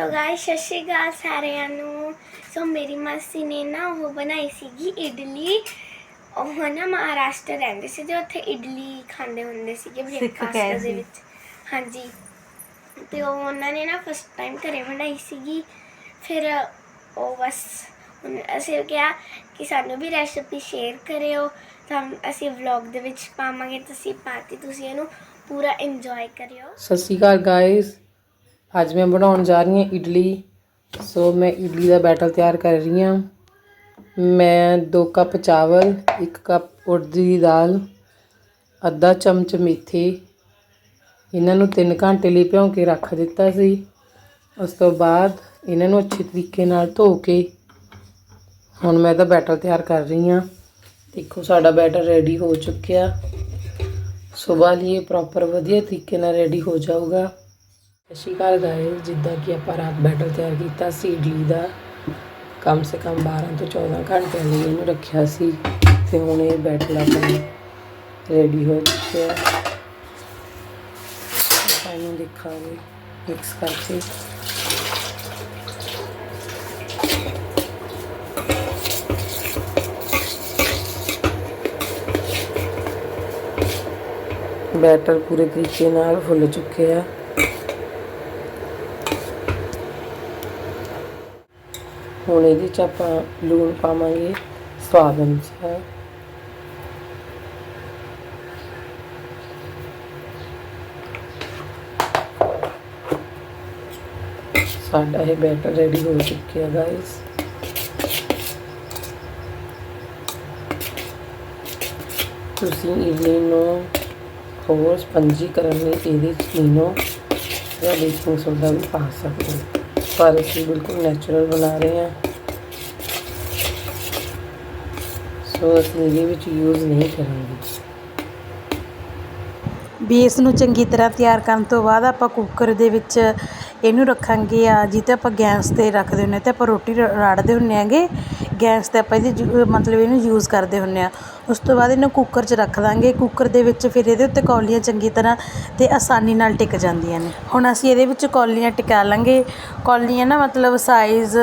So guys ਸਤਿ ਸ਼੍ਰੀ ਅਕਾਲ ਸਾਰਿਆਂ ਨੂੰ। ਸੋ ਮੇਰੀ ਮਾਸੀ ਨੇ ਨਾ ਉਹ ਬਣਾਈ ਸੀਗੀ ਇਡਲੀ। ਉਹ ਨਾ ਮਹਾਰਾਸ਼ਟਰ ਰਹਿੰਦੇ ਸੀ ਤੇ ਉੱਥੇ ਇਡਲੀ ਖਾਂਦੇ ਹੁੰਦੇ ਸੀਗੇ ਬ੍ਰੇਕਫਾਸਟ ਦੇ। ਵਿੱਚ। ਹਾਂਜੀ। ਤੇ ਉਹ ਉਹਨਾਂ ਨੇ ਨਾ ਫਸਟ ਟਾਈਮ ਘਰੇ ਬਣਾਈ ਸੀਗੀ। ਫਿਰ ਉਹ ਬਸ ਅਸੀਂ ਕਿਹਾ ਕਿ ਸਾਨੂੰ ਵੀ ਰੈਸਿਪੀ ਸ਼ੇਅਰ ਕਰਿਓ। ਤਾਂ ਅਸੀਂ ਵਲੌਗ ਦੇ ਵਿੱਚ ਪਾਵਾਂਗੇ ਤੁਸੀਂ ਪਾਤੀ ਤੁਸੀਂ ਇਹਨੂੰ ਪੂਰਾ ਇੰਜੋਏ ਕਰਿਓ। ਸਤਿ ਸ਼੍ਰੀ ਅਕਾਲ ਗਾਇਸ ਅੱਜ ਮੈਂ ਬਣਾਉਣ ਜਾ ਰਹੀ ਹਾਂ ਇਡਲੀ। ਸੋ ਮੈਂ ਇਡਲੀ ਦਾ ਬੈਟਰ ਤਿਆਰ ਕਰ ਰਹੀ ਹਾਂ। ਮੈਂ 2 ਕੱਪ ਚਾਵਲ 1 ਕੱਪ ਉੜਦ ਦੀ ਦਾਲ, ਅੱਧਾ ਚਮਚ ਮੇਥੇ। ਇਹਨਾਂ ਨੂੰ 3 ਘੰਟੇ ਲਈ ਭਿਉਂ ਕੇ ਰੱਖ ਦਿੱਤਾ ਸੀ। ਉਸ ਤੋਂ ਬਾਅਦ ਇਹਨਾਂ ਨੂੰ ਅੱਛੇ ਤਰੀਕੇ ਨਾਲ ਧੋ ਕੇ ਹੁਣ ਮੈਂ ਇਹਦਾ ਬੈਟਰ ਤਿਆਰ ਕਰ ਰਹੀ ਹਾਂ। ਦੇਖੋ ਸਾਡਾ ਬੈਟਰ ਰੈਡੀ ਹੋ ਚੁੱਕਿਆ। ਸਵੇਰ ਲਈ ਇਹ ਪ੍ਰੋਪਰ ਵਧੀਆ ਤਰੀਕੇ ਨਾਲ ਰੈਡੀ ਹੋ ਜਾਊਗਾ। ਸਤਿ ਸ਼੍ਰੀ ਅਕਾਲ ਗਾਇਸ ਜਿੱਦਾਂ ਕਿ ਆਪਾਂ ਰਾਤ ਬੈਟਰ ਤਿਆਰ ਕੀਤਾ ਸੀ, ਇਡਲੀ ਦਾ। ਕਮ ਸੇ ਕਮ 12 ਤੋਂ 14 ਘੰਟੇ ਲਈ ਇਹਨੂੰ ਰੱਖਿਆ ਸੀ ਤੇ ਹੁਣ ਇਹ ਬੈਟਰ ਆਪਣਾ ਰੈਡੀ ਹੋ ਚੁੱਕਿਆ ਆਪਾਂ ਇਹਨੂੰ ਦੇਖਾਂਗੇ ਮਿਕਸ ਕਰਕੇ। ਬੈਟਰ ਪੂਰੇ ਤਰੀਕੇ ਨਾਲ ਫੁੱਲ ਚੁੱਕੇ ਹੁਣ ਇਹਦੇ ਚ ਆਪਾਂ ਲੂਣ ਪਾਵਾਂਗੇ, ਸਵਾਦ ਅਨੁਸਾਰ। ਸਾਡਾ ਇਹ ਬੈਟਰ ਰੈਡੀ ਹੋ ਚੁੱਕਿਆ ਗਾਇਸ ਤੁਸੀਂ ਇਡਲੀ ਨੂੰ ਹੋਰ ਸਪੰਜੀ ਕਰਨ ਲਈ ਇਹਦੇ ਚ ਇਨੋ ਜਾਂ ਬੇਕਿੰਗ ਸੋਡਾ ਵੀ ਪਾ ਸਕਦੇ ਹੋ। ਪਰ ਅਸੀਂ ਬਿਲਕੁਲ ਨੈਚੁਰਲ ਬਣਾ ਰਹੇ ਹਾਂ। ਸੋ ਅਸੀਂ ਇਹਦੇ ਵਿੱਚ ਯੂਜ਼ ਨਹੀਂ ਕਰਾਂਗੇ। ਬੇਸ ਨੂੰ ਚੰਗੀ ਤਰ੍ਹਾਂ ਤਿਆਰ ਕਰਨ ਤੋਂ ਬਾਅਦ ਆਪਾਂ ਕੁੱਕਰ ਦੇ ਵਿੱਚ ਇਹਨੂੰ ਰੱਖਾਂਗੇ ਆ ਜਿੱਤੇ ਆਪਾਂ ਗੈਸ ਤੇ ਰੱਖਦੇ ਹੁੰਨੇ ਤੇ ਆਪਾਂ ਰੋਟੀ ਰ- ਰਾੜਦੇ ਹੁੰਨੇ ਆਂਗੇ ਗੈਸ ਤੇ ਆਪਾਂ ਇਹਦੀ ਮਤਲਬ ਇਹਨੂੰ ਯੂਜ਼ ਕਰਦੇ ਹੁੰਨੇ ਆ ਉਸ ਤੋਂ ਬਾਅਦ ਇਹਨੂੰ ਕੁੱਕਰ 'ਚ ਰੱਖ ਦਾਂਗੇ। ਕੁੱਕਰ ਦੇ ਵਿੱਚ ਫਿਰ ਇਹਦੇ ਉੱਤੇ ਕੌਲੀਆਂ ਚੰਗੀ ਤਰ੍ਹਾਂ ਤੇ ਆਸਾਨੀ ਨਾਲ ਟਿਕ ਜਾਂਦੀਆਂ ਨੇ। ਹੁਣ ਅਸੀਂ ਇਹਦੇ ਵਿੱਚ ਕੌਲੀਆਂ ਟਿਕਾ ਲਾਂਗੇ। ਕੌਲੀਆਂ ਨਾ ਮਤਲਬ ਸਾਈਜ਼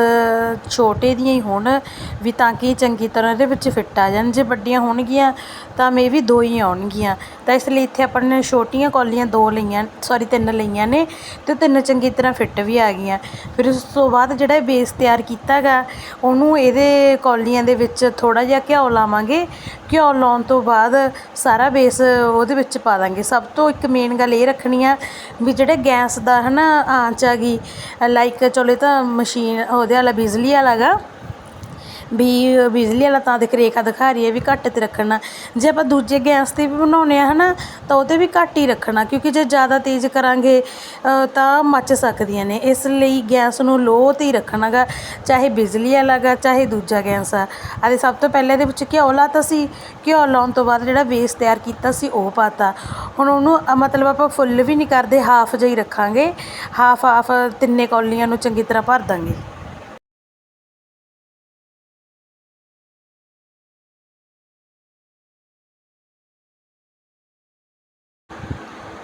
ਛੋਟੇ ਦੀਆਂ ਹੀ ਹੋਣ ਵੀ ਤਾਂ ਕਿ ਚੰਗੀ ਤਰ੍ਹਾਂ ਇਹਦੇ ਵਿੱਚ ਫਿੱਟ ਆ ਜਾਣ। ਜੇ ਵੱਡੀਆਂ ਹੋਣਗੀਆਂ ਤਾਂ ਮੇ ਵੀ ਦੋ ਹੀ ਆਉਣਗੀਆਂ। ਤਾਂ ਇਸ ਲਈ ਇੱਥੇ ਆਪਾਂ ਨੇ ਛੋਟੀਆਂ ਕੌਲੀਆਂ ਦੋ ਲਈਆਂ ਸੌਰੀ ਤਿੰਨ ਲਈਆਂ ਨੇ ਤੇ ਤਿੰਨ ਚੰਗੀ ਤਰ੍ਹਾਂ ਫਿੱਟ ਵੀ ਆ ਗਈਆਂ। ਫਿਰ ਉਸ ਤੋਂ ਬਾਅਦ ਜਿਹੜਾ ਇਹ ਬੇਸ ਤਿਆਰ ਕੀਤਾ ਗਾ ਉਹਨੂੰ ਇਹਦੇ ਕੌਲੀਆਂ ਦੇ ਵਿੱਚ ਥੋੜ੍ਹਾ ਜਿਹਾ ਘਿਓ ਲਾਵਾਂਗੇ। ਘਿਓ ਲਾਉਣ ਤੋਂ ਬਾਅਦ ਸਾਰਾ ਬੇਸ ਉਹਦੇ ਵਿੱਚ ਪਾ ਦਾਂਗੇ। ਸਭ ਤੋਂ ਇੱਕ ਮੇਨ ਗੱਲ ਇਹ ਰੱਖਣੀ ਆ ਵੀ ਜਿਹੜੇ ਗੈਸ ਦਾ ਹੈ ਨਾ ਆਂਚ ਆ ਗਈ ਲਾਈਕ ਚਲੋ ਇਹ ਤਾਂ ਮਸ਼ੀਨ ਉਹਦੇ ਵਾਲਾ ਬਿਜਲੀ ਵਾਲਾ ਗਾ ਵੀ ਬਿਜਲੀ ਵਾਲਾ ਤਾਂ ਦੇਖ ਰੇਖਾ ਦਿਖਾ ਰਹੀ ਹੈ ਵੀ ਘੱਟ ਤੇ ਰੱਖਣਾ। ਜੇ ਆਪਾਂ ਦੂਜੇ ਗੈਸ ਤੇ ਵੀ ਬਣਾਉਣੇ ਆ ਹਨਾ, ਤਾਂ ਉਹਤੇ ਵੀ ਘੱਟ ਹੀ ਰੱਖਣਾ, ਕਿਉਂਕਿ ਜੇ ਜ਼ਿਆਦਾ ਤੇਜ਼ ਕਰਾਂਗੇ ਤਾਂ ਮੱਚ ਸਕਦੀਆਂ ਨੇ। ਇਸ ਲਈ ਗੈਸ ਨੂੰ ਲੋਅ ਤੇ ਹੀ ਰੱਖਣਾਗਾ, ਚਾਹੇ ਬਿਜਲੀ ਵਾਲਾ ਗਾ ਚਾਹੇ ਦੂਜਾ ਗੈਸ ਆ। ਅਤੇ ਸਭ ਤੋਂ ਪਹਿਲਾਂ ਇਹਦੇ ਵਿੱਚ ਘਿਓ ਲਾਤਾ ਸੀ। ਘਿਓ ਲਾਉਣ ਤੋਂ ਬਾਅਦ ਜਿਹੜਾ ਵੇਸਟ ਤਿਆਰ ਕੀਤਾ ਸੀ, ਉਹ ਪਾਤਾ। ਹੁਣ ਉਹਨੂੰ ਮਤਲਬ ਆਪਾਂ ਫੁੱਲ ਵੀ ਨਹੀਂ ਕਰਦੇ, ਹਾਫ ਜਿਹਾ ਹੀ ਰੱਖਾਂਗੇ। ਹਾਫ ਹਾਫ ਤਿੰਨੇ ਕੌਲੀਆਂ ਨੂੰ ਚੰਗੀ ਤਰ੍ਹਾਂ ਭਰ ਦਾਂਗੇ।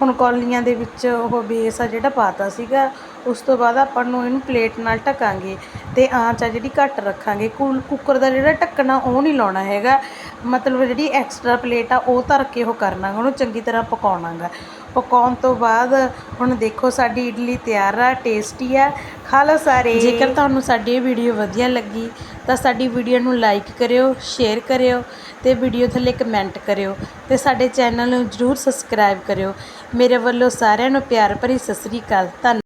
ਹੁਣ ਕੌਲੀਆਂ ਦੇ ਵਿੱਚ ਉਹ ਬੇਸ ਆ ਜਿਹੜਾ ਪਾਤਾ ਸੀਗਾ ਉਸ ਤੋਂ ਬਾਅਦ ਆਪਾਂ ਨੂੰ ਇਹਨੂੰ ਪਲੇਟ ਨਾਲ ਢਕਾਂਗੇ ਤੇ ਆਂਚ ਆ ਜਿਹੜੀ ਘੱਟ ਰੱਖਾਂਗੇ। ਕੁ- ਕੁੱਕਰ ਦਾ ਜਿਹੜਾ ਢੱਕਣਾ ਉਹ ਨਹੀਂ ਲਾਉਣਾ ਹੈਗਾ। ਮਤਲਬ ਜਿਹੜੀ ਐਕਸਟਰਾ ਪਲੇਟ ਆ ਉਹ ਧਰ ਕੇ ਉਹ ਕਰਨਾ ਗਾ, ਉਹਨੂੰ ਚੰਗੀ ਤਰ੍ਹਾਂ ਪਕਾਉਣਾਗਾ। ਪਕਾਉਣ ਤੋਂ ਬਾਅਦ ਹੁਣ ਦੇਖੋ ਸਾਡੀ ਇਡਲੀ ਤਿਆਰ ਆ ਟੇਸਟੀ ਆ। ਖਾ ਲਓ ਸਾਰੇ। ਜੇਕਰ ਤੁਹਾਨੂੰ ਸਾਡੀ ਇਹ ਵੀਡੀਓ ਵਧੀਆ ਲੱਗੀ ਤਾਂ ਸਾਡੀ ਵੀਡੀਓ ਨੂੰ ਲਾਈਕ ਕਰਿਓ ਸ਼ੇਅਰ ਕਰਿਓ। ਅਤੇ ਵੀਡੀਓ ਥੱਲੇ ਕਮੈਂਟ ਕਰਿਓ ਅਤੇ ਸਾਡੇ ਚੈਨਲ ਨੂੰ ਜਰੂਰ ਸਬਸਕ੍ਰਾਈਬ ਕਰਿਓ। ਮੇਰੇ ਵੱਲੋਂ ਸਾਰਿਆਂ ਨੂੰ ਪਿਆਰ ਭਰੀ ਸਤਿ ਸ੍ਰੀ ਅਕਾਲ। ਧੰਨ